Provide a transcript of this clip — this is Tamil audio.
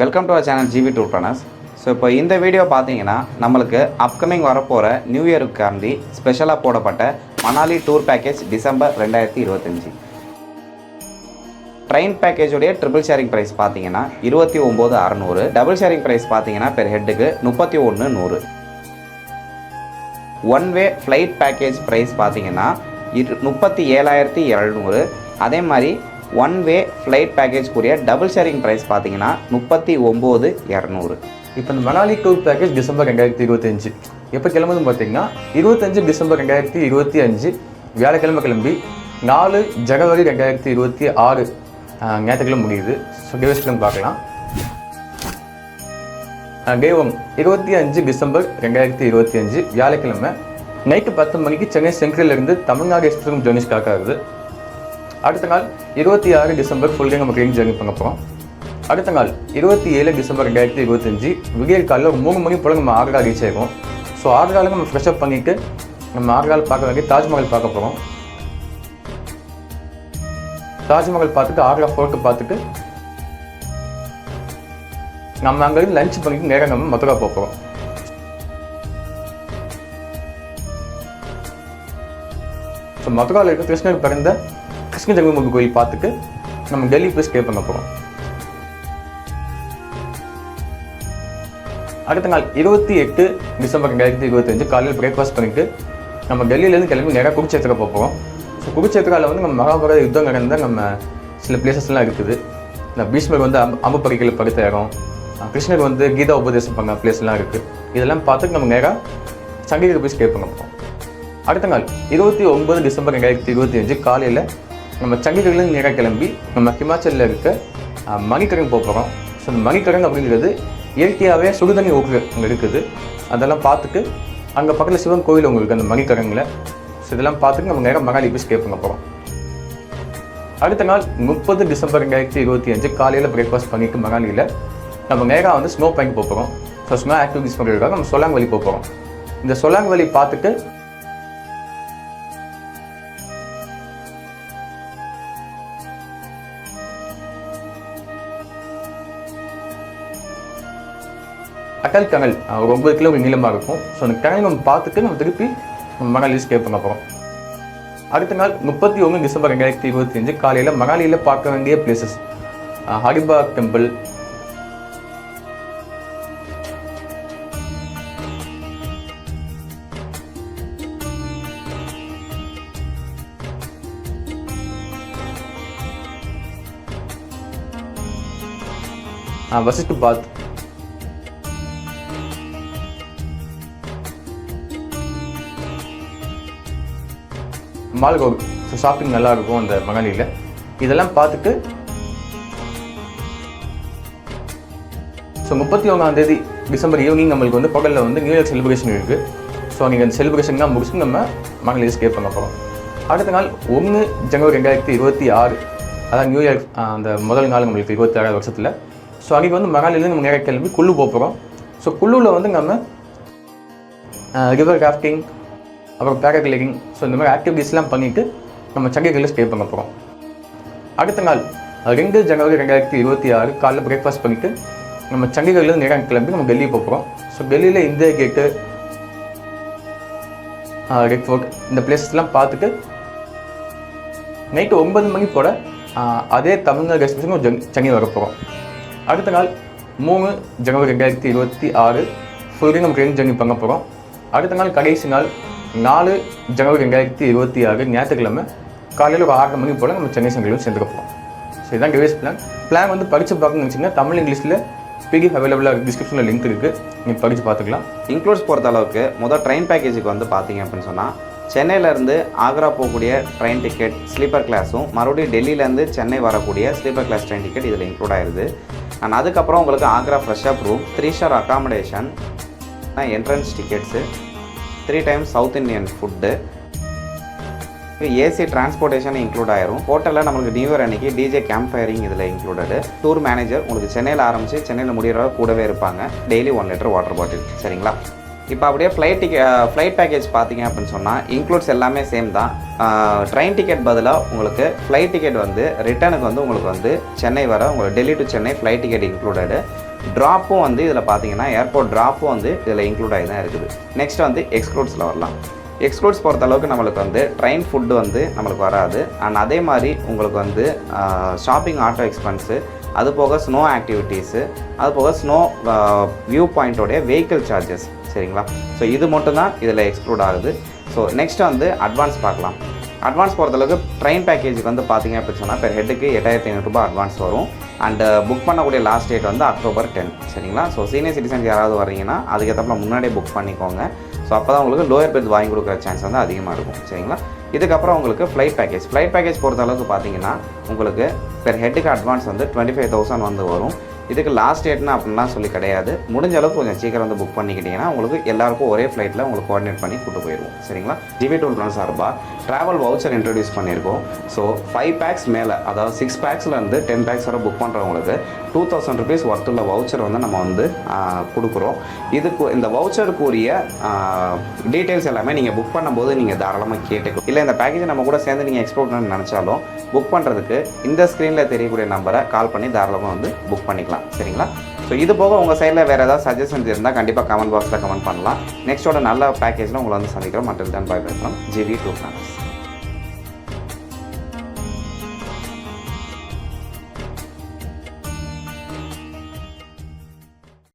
Welcome to our channel GP tour planners so இப்போ இந்த வீடியோ பார்த்தீங்கன்னா நம்மளுக்கு அப்கமிங் வரப்போகிற நியூ இயருக்காண்டி ஸ்பெஷலாக போடப்பட்ட மணாலி டூர் பேக்கேஜ் டிசம்பர் ரெண்டாயிரத்தி இருபத்தஞ்சி. ட்ரெயின் பேக்கேஜுடைய ட்ரிபிள் ஷேரிங் ப்ரைஸ் பார்த்தீங்கன்னா இருபத்தி ஒம்பது அறநூறு. டபுள் ஷேரிங் ப்ரைஸ் பார்த்தீங்கன்னா பெர் ஹெட்டுக்கு முப்பத்தி ஒன்று நூறு. One way flight package price பார்த்தீங்கன்னா இரு முப்பத்தி ஏழாயிரத்தி எழுநூறு. அதே மாதிரி ஒன் வே ஃப்ளைட் பேக்கேஜ்க்குரிய டபுள் ஷேரிங் ப்ரைஸ் பார்த்தீங்கன்னா முப்பத்தி ஒம்பது இரநூறு. இப்போ இந்த மணாலி டூர் பேக்கேஜ் டிசம்பர் ரெண்டாயிரத்தி இருபத்தஞ்சு எப்போ கிளம்புதுன்னு பார்த்தீங்கன்னா இருபத்தஞ்சு டிசம்பர் ரெண்டாயிரத்தி இருபத்தி அஞ்சு வியாழக்கிழமை கிளம்பி நாலு ஜனவரி ரெண்டாயிரத்தி இருபத்தி ஆறு ஞாயிற்றுக்கிழமை முடியுது. ஸோ டிவைஸ்கிழமை பார்க்கலாம். தெய்வம் இருபத்தி அஞ்சு டிசம்பர் ரெண்டாயிரத்தி இருபத்தி அஞ்சு வியாழக்கிழமை நைட்டு பத்து மணிக்கு சென்னை சென்ட்ரலிருந்து தமிழ்நாடு எக்ஸ்பிரஸ் ஜேர்னி ஸ்டார்ட் ஆகுது. அடுத்த நாள் இருபத்தி ஆறு டிசம்பர் ஃபுல் டே நம்ம ட்ரெயின் ஜேர்னி பண்ண போகிறோம் அடுத்த நாள் இருபத்தி ஏழு டிசம்பர் ரெண்டாயிரத்தி இருபத்தஞ்சு விடியல் காலில் ஒரு மூணு மணி போல் நம்ம ஆக்ரா ரீச் ஆகும் ஸோ ஆக்ராவில் நம்ம ஃப்ரெஷ் அப் பண்ணிட்டு நம்ம ஆக்ராவில் பார்க்க வேண்டிய தாஜ்மஹால் பார்க்க போகிறோம் தாஜ்மஹால் பார்த்துட்டு ஆக்ரா ஃபோர்ட்டு பார்த்துட்டு நம்ம அங்கேருந்து லஞ்ச் பண்ணிட்டு நேராக நம்ம மதுரா போகிறோம் ஸோ மதுராவில் இருக்க கிருஷ்ணர் பிறந்த கிருஷ்ண ஜெகன்மோகன் கோயில் பார்த்துட்டு நம்ம டெல்லி போய் ஸ்டே பண்ண போகிறோம் அடுத்த நாள் இருபத்தி எட்டு டிசம்பர் ரெண்டாயிரத்தி இருபத்தஞ்சு காலையில் பிரேக்ஃபாஸ்ட் பண்ணிட்டு நம்ம டெல்லியிலேருந்து கிளம்பி நேராக குருச்சேத்திர போகிறோம் ஸோ குருச்சேத்திராவில் வந்து நம்ம மகாபாரத யுத்தம் நடந்த நம்ம சில பிளேசஸ்லாம் இருக்குது. இந்த பீஷ்மர் வந்து அம் அம்பு பறிக்கையில் படுத்த இடம் கிருஷ்ணர் வந்து கீதா உபதேசம் பண்ண பிளேஸ்லாம் இருக்குது இதெல்லாம் பார்த்துட்டு நம்ம நேராக சங்கீத போய் ஸ்டே பண்ண போகிறோம் அடுத்த நாள் இருபத்தி ஒன்பது டிசம்பர் ரெண்டாயிரத்தி இருபத்தி அஞ்சு காலையில் நம்ம சண்டிகர்லேருந்து நேராக கிளம்பி நம்ம ஹிமாச்சலில் இருக்க அஹ், போக போகிறோம் ஸோ அந்த மணிக்கரன் அப்படிங்கிறது இயற்கையாகவே சுடுதண்ணி ஊக்கு அங்கே இருக்குது. அதெல்லாம் பார்த்துட்டு அங்கே பக்கத்தில் சிவன் கோயில் உங்களுக்கு அந்த மணிக்கரங்கில் ஸோ இதெல்லாம் பார்த்துட்டு நம்ம நேராக மகாலி போய் ஸ்டே பண்ண போகிறோம் அடுத்த நாள் முப்பது டிசம்பர் ரெண்டாயிரத்தி இருபத்தி அஞ்சு காலையில் பிரேக்ஃபாஸ்ட் பண்ணிட்டு மகாலியில் நம்ம நேராக வந்து ஸ்னோ பாயிண்ட் போகிறோம் ஸோ ஸ்னோ ஆக்டிவிட்டிஸ் பண்ணுறதுக்காக நம்ம சொலாங் வழி போகிறோம் இந்த சொலாங் வழி பார்த்துட்டு அட்டல் டனல் ஒரு ஒன்பது கிலோமீட்டர் நீளமாக இருக்கும். ஸோ அந்த டனல் நம்ம பார்த்துட்டு நம்ம திருப்பி நம்ம மகாலி ஸ்டே பண்ண போகிறோம் அடுத்த நாள் முப்பத்தி ஒன்று டிசம்பர் ரெண்டாயிரத்தி இருபத்தி அஞ்சு காலையில் மணாலியில் பார்க்க வேண்டிய places ஹரிபாக் temple Vashisht bath. Mall road so shopping நல்லா இருக்கும் அந்த மகாலியில் இதெல்லாம் பார்த்துட்டு ஸோ முப்பத்தி ஒன்றாம் தேதி டிசம்பர் ஈவினிங் நம்மளுக்கு வந்து பகலில் வந்து நியூ இயர் செலிப்ரேஷன் இருக்குது ஸோ நீங்கள் அந்த செலிப்ரேஷன்லாம் முடிச்சுட்டு நம்ம மகளிர் ஸ்டே பண்ண போகிறோம் அடுத்த நாள் ஒன்று ஜனவரி ரெண்டாயிரத்தி இருபத்தி ஆறு அதான் நியூ இயர் அந்த முதல் நாள் நம்மளுக்கு இருபத்தி ஆறாவது வருஷத்தில். ஸோ அன்றைக்கி வந்து மகாலிலேருந்து நம்ம நேராக கிளம்பி குள்ளு போகிறோம் ஸோ குள்ளுவில் வந்து நம்ம ரிவர் ராஃப்டிங் அப்புறம் பேராகிளைடிங் ஸோ இந்த மாதிரி ஆக்டிவிட்டீஸ்லாம் பண்ணிவிட்டு நம்ம சண்டிகரில் ஸ்டே பண்ண போகிறோம் அடுத்த நாள் ரெண்டு ஜனவரி ரெண்டாயிரத்தி இருபத்தி ஆறு காலைல பிரேக்ஃபாஸ்ட் பண்ணிவிட்டு நம்ம சண்டிகர்லேருந்து நேரம் கிளம்பி நம்ம டெல்லி போகிறோம் ஸோ டெல்லியில் இந்தியா கேட்டு ரெட் ஃபோர்ட் இந்த பிளேஸஸ்லாம் பார்த்துட்டு நைட்டு ஒன்பது மணி போல் அதே தமிழ்நாடு எக்ஸ்பிரஷன் சென்னை வர போகிறோம் அடுத்த நாள் மூணு ஜனவரி ரெண்டாயிரத்தி இருபத்தி ஆறு ஃபுல் டே நம்ம ட்ரெயின் ஜர்னி பண்ண போகிறோம் அடுத்த நாள் கடைசி நாள் நாலு ஜனவரி ரெண்டாயிரத்தி இருபத்தி ஆறு ஞாயிற்றுக்கிழமை காலையில் ஒரு ஆறு மணி போல் நம்ம சென்னை சென்ட்ரலும் சேர்ந்துக்க போகிறோம் ஸோ இதுதான் டிவைஸ் பிளான் பிளான் வந்து படித்து பார்க்கணும்னு நினச்சிங்கன்னா தமிழ் இங்கிலீஷில் பிடிஎஃப் அவைலபிளாக டிஸ்கிரிப்ஷனில் லிங்க் இருக்குது நீங்கள் படித்து பார்த்துக்கலாம். இன்க்ளூட்ஸ் பொறுத்த அளவுக்கு முதல் ட்ரெயின் பேக்கேஜுக்கு வந்து பார்த்தீங்க அப்படின்னு சொன்னால் சென்னையிலேருந்து ஆக்ரா போகக்கூடிய ட்ரெயின் டிக்கெட் ஸ்லீப்பர் கிளாஸும் மறுபடியும் டெல்லியிலேருந்து சென்னை வரக்கூடிய ஸ்லீப்பர் கிளாஸ் ட்ரெயின் டிக்கெட் இதில் இன்க்ளூட் ஆயிருது. அண்ட் அதுக்கப்புறம் உங்களுக்கு Agra fresh room three star accommodation entrance tickets three times south Indian food AC transportation include ஆயிரும். ஹோட்டலில் நம்மளுக்கு நியூ இயர் அன்னைக்கு டிஜே கேம்ப் ஃபயரிங் இதில் இன்க்ளூடடு டூர் மேனேஜர் உங்களுக்கு சென்னையில் ஆரம்பித்து சென்னையில் முடிகிற கூடவே இருப்பாங்க. Daily one litre water bottle சரிங்களா? இப்போ அப்படியே ஃப்ளைட் டிக்கெட் ஃப்ளைட் பேக்கேஜ் பார்த்தீங்க அப்படின்னு சொன்னால் இன்க்ளூட்ஸ் எல்லாமே சேம் தான். ட்ரெயின் டிக்கெட் பதிலாக உங்களுக்கு ஃப்ளைட் டிக்கெட் வந்து ரிட்டர்னுக்கு வந்து உங்களுக்கு வந்து சென்னை வர உங்களுக்கு Delhi to Chennai flight ticket included ட்ராப்பும் வந்து இதில் பார்த்தீங்கன்னா ஏர்போர்ட் ட்ராப்பும் வந்து இதில் இன்க்ளூட் ஆகி தான் இருக்குது. நெக்ஸ்ட் வந்து எக்ஸ்க்ளூட்ஸில் வரலாம். எக்ஸ்க்ளூட்ஸ் பொறுத்த அளவுக்கு நம்மளுக்கு வந்து ட்ரெயின் ஃபுட்டு வந்து நம்மளுக்கு வராது. அண்ட் அதே மாதிரி உங்களுக்கு வந்து ஷாப்பிங் ஆட்டோ எக்ஸ்பென்ஸு அது போக ஸ்னோ ஆக்டிவிட்டீஸு அது போக ஸ்னோ வியூ பாயிண்ட்டோடைய வெஹிக்கிள் சார்ஜஸ் சரிங்களா? ஸோ இது மட்டும் தான் இதில் எக்ஸ்க்ளூட் ஆகுது. ஸோ நெக்ஸ்ட் வந்து அட்வான்ஸ் பார்க்கலாம். அட்வான்ஸ் பொறுத்தளவுக்கு ட்ரெயின் பேக்கேஜுக்கு வந்து பார்த்தீங்க அப்படின்னு சொன்னால் பெர் ஹெட்டுக்கு எட்டாயிரத்தி ஐநூறுரூபா அட்வான்ஸ் வரும். அண்ட் புக் uh, பண்ணக்கூடிய லாஸ்ட் டேட் வந்து அக்டோபர் டென் சரிங்களா? ஸோ சீனியர் சிட்டிசன்ஸ் யாராவது வர்றீங்கன்னா அதுக்கேற்றப்பல முன்னாடியே புக் பண்ணிக்கோங்க. ஸோ அப்போ தான் உங்களுக்கு லோயர் பெர்த் வாங்கி கொடுக்குற சான்ஸ் வந்து அதிகமாக இருக்கும் சரிங்களா? இதுக்கப்புறம் உங்களுக்கு ஃப்ளைட் பேக்கேஜ் ஃப்ளைட் பேக்கேஜ் பொறுத்த அளவுக்கு பார்த்தீங்கன்னா உங்களுக்கு பெர் ஹெட்டுக்கு அட்வான்ஸ் வந்து டுவெண்ட்டி ஃபைவ் தௌசண்ட் வந்து வரும். இதுக்கு லாஸ்ட் டேட்னா அப்படின்லாம் சொல்லி கிடையாது. முடிஞ்ச அளவுக்கு கொஞ்சம் சீக்கிரம் வந்து புக் பண்ணிக்கிட்டீங்கன்னா உங்களுக்கு எல்லாருக்கும் ஒரே ஃப்ளைட்டில் உங்களுக்கு கோஆர்டினேட் பண்ணி கூட்டு போயிடுவோம். சரிங்களா? ஜிபி டூல் பிளான் சார்பாக ட்ராவல் வவுச்சர் இன்ட்ரடியூஸ் பண்ணியிருக்கோம். ஸோ ஃபைவ் பேக்ஸ் மேலே அதாவது சிக்ஸ் பேக்ஸ்லேருந்து டென் பேக்ஸ் வரை புக் பண்ணுறவங்களுக்கு டூ தௌசண்ட் ருபீஸ் ஒர்த்துள்ள வவுச்சர் வந்து நம்ம வந்து கொடுக்குறோம். இதுக்கு இந்த வவுச்சருக்குரிய டீட்டெயில்ஸ் எல்லாமே நீங்கள் புக் பண்ணும்போது நீங்கள் தாராளமாக கேட்டுக்கலாம் இல்லை இந்த பேக்கேஜ் நம்ம கூட சேர்ந்து நீங்கள் எக்ஸ்ப்ளோர் பண்ணணும்னு நினச்சாலும் புக் பண்ணுறதுக்கு இந்த ஸ்க்ரீனில் தெரியக்கூடிய நம்பரை கால் பண்ணி தாராளமாக வந்து புக் பண்ணிக்கலாம். சரிங்களா? ஸோ இது போக உங்கள் சைடில் வேறு ஏதாவது சஜஷன்ஸ் இருந்தால் கண்டிப்பாக கமெண்ட் பாக்ஸில் கமெண்ட் பண்ணலாம். நெக்ஸ்ட்டோட நல்ல பேக்கேஜில் உங்களை வந்து சந்திக்கிறோம். மற்ற தான் பாய் பேசலாம் ஜிவி டூ பிளான்ஸ்